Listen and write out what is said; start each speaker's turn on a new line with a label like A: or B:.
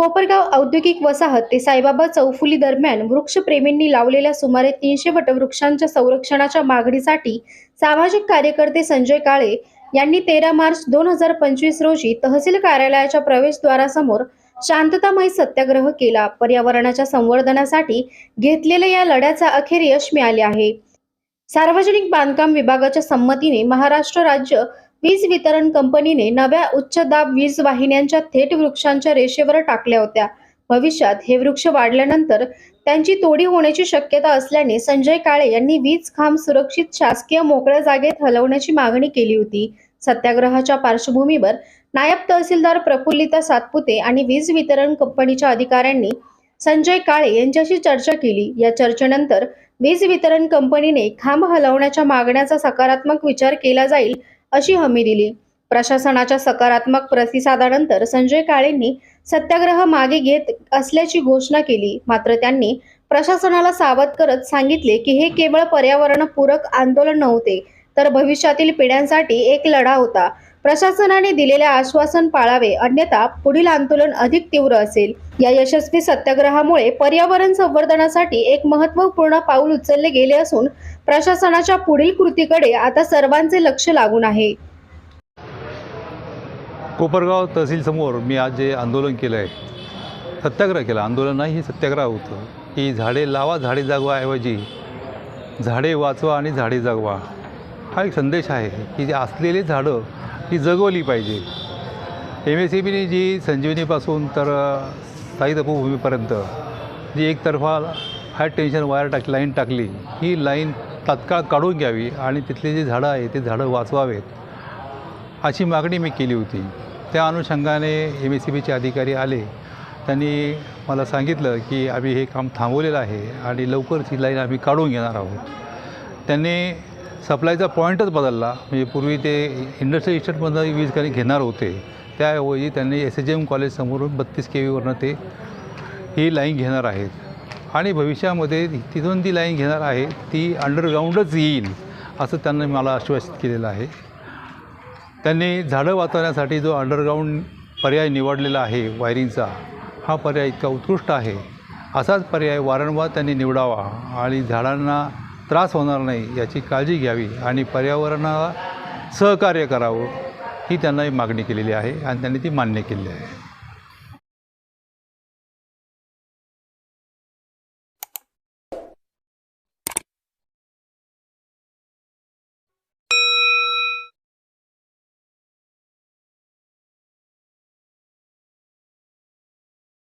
A: कोपरगाव औद्योगिक वसाहत ते साईबाबा चौफुली दरम्यान वृक्षप्रेमींनी लावलेल्या सुमारे तीनशे वटवृक्षांच्या संरक्षणाच्या मागणीसाठी सामाजिक कार्यकर्ते संजय काळे यांनी तेरा मार्च दोन हजार पंचवीस रोजी तहसील कार्यालयाच्या प्रवेशद्वारासमोर शांततामय सत्याग्रह केला. पर्यावरणाच्या संवर्धनासाठी घेतलेल्या या लढ्याचा अखेर यश मिळाले आहे. सार्वजनिक बांधकाम विभागाच्या संमतीने महाराष्ट्र राज्य वीज वितरण कंपनीने नव्या उच्च दाब वीज वाहिन्यांच्या थेट वृक्षांच्या रेषेवर टाकल्या होत्या. भविष्यात हे वृक्ष वाढल्यानंतर त्यांची तोडी होण्याची शक्यता असल्याने संजय काळे यांनी वीज खांब सुरक्षित शासकीय मोकळ्या जागेत हलवण्याची मागणी केली होती. सत्याग्रहाच्या पार्श्वभूमीवर नायब तहसीलदार प्रफुल्लिता सातपुते आणि वीज वितरण कंपनीच्या अधिकाऱ्यांनी संजय काळे यांच्याशी चर्चा केली. या चर्चेनंतर वीज वितरण कंपनीने खांब हलवण्याच्या मागण्याचा सकारात्मक विचार केला जाईल अशी हमी दिली. प्रशासनाच्या सकारात्मक प्रतिसादानंतर संजय काळेंनी सत्याग्रह मागे घेत असल्याची घोषणा केली. मात्र त्यांनी प्रशासनाला सावध करत सांगितले की हे केवळ पर्यावरणपूरक आंदोलन नव्हते तर भविष्यातील पिढ्यांसाठी एक लढा होता. प्रशासनाने दिलेले आश्वासन पाळावे अन्यथा पुढील आंदोलन अधिक तीव्र असेल. या यशस्वी सत्याग्रहामुळे पर्यावरण संवर्धनासाठी एक महत्त्वपूर्ण पाऊल उचलले गेले असून प्रशासनाच्या पुढील कृतीकडे आता सर्वांचे लक्ष लागून आहे.
B: कोपरगाव तहसीलसमोर मी आज जे आंदोलन केलं आहे सत्याग्रह केला. आंदोलन नाही हे सत्याग्रह होतं. की झाडे लावा झाडे जागवाऐवजी झाडे वाचवा आणि झाडे जगवा. हा एक संदेश आहे की जे असलेली झाडं ही जगवली पाहिजे. एम एस सी बीने जी संजीवनीपासून तर साई तपोभूमीपर्यंत जी एकतर्फा हाय टेन्शन वायर टाक लाईन टाकली ही लाईन तात्काळ काढून घ्यावी आणि तिथले जे झाडं आहे ते झाडं वाचवावेत अशी मागणी मी केली होती. त्या अनुषंगाने एम एस सी बीचे अधिकारी आले. त्यांनी मला सांगितलं की आम्ही हे काम थांबवलेलं आहे आणि लवकरच ही लाईन आम्ही काढून घेणार आहोत. त्यांनी सप्लायचा पॉईंटच बदलला. म्हणजे पूर्वी ते इंडस्ट्रियल इस्टेटमधनं वीज काही घेणार होते. त्याऐवजी त्यांनी एस एच एम कॉलेजसमोरून बत्तीस के व्हीवरनं ते ही लाईन घेणार आहेत. आणि भविष्यामध्ये तिथून ती लाईन घेणार आहे ती अंडरग्राऊंडच येईल असं त्यांनी मला आश्वासित केलेलं आहे. त्यांनी झाडं वाचवण्यासाठी जो अंडरग्राऊंड पर्याय निवडलेला आहे वायरिंगचा हा पर्याय इतका उत्कृष्ट आहे. असाच पर्याय वारंवार त्यांनी निवडावा आणि झाडांना त्रास होणार नाही याची काळजी घ्यावी आणि पर्यावरणाला सहकार्य करावं ही त्यांना मागणी केलेली आहे आणि त्यांनी ती मान्य केली आहे.